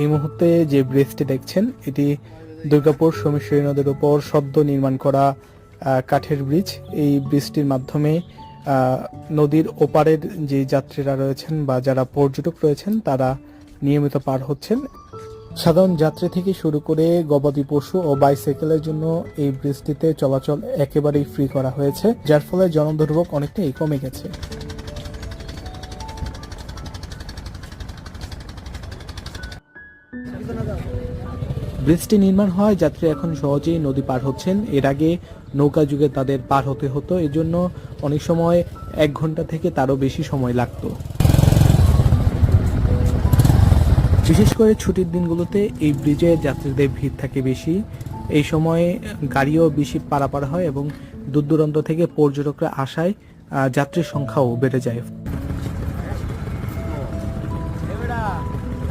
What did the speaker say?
এই মুহূর্তে যে ব্রিজটি দেখছেন, এটি দুর্গাপুর সোমেশ্বরী নদীর উপর সদ্য নির্মাণ করা কাঠের ব্রিজ। এই ব্রিজটির মাধ্যমে নদীর ওপারের যে যাত্রীরা রয়েছেন বা যারা পর্যটক রয়েছেন, তারা নিয়মিত পার হচ্ছেন। সাধারণ যাত্রী থেকে শুরু করে গবাদি পশু ও বাইসাইকেলের জন্য এই ব্রিজটিতে চলাচল একেবারেই ফ্রি করা হয়েছে, যার ফলে জনদুর্ভোগ অনেকটাই কমে গেছে। ব্রিজটি নির্মাণ হয় যাত্রী এখন সহজেই নদী পার হচ্ছেন। এর আগে নৌকা যুগে তাদের পার হতে হতো, এজন্য অনেক সময় এক ঘণ্টা থেকে তারও বেশি সময় লাগতো। বিশেষ করে ছুটির দিনগুলোতে এই ব্রিজে যাত্রীদের ভিড় থাকে বেশি। এই সময়ে গাড়িও বেশি পারাপার হয় এবং দূর থেকে পর্যটকরা আসায় যাত্রীর সংখ্যাও বেড়ে যায়।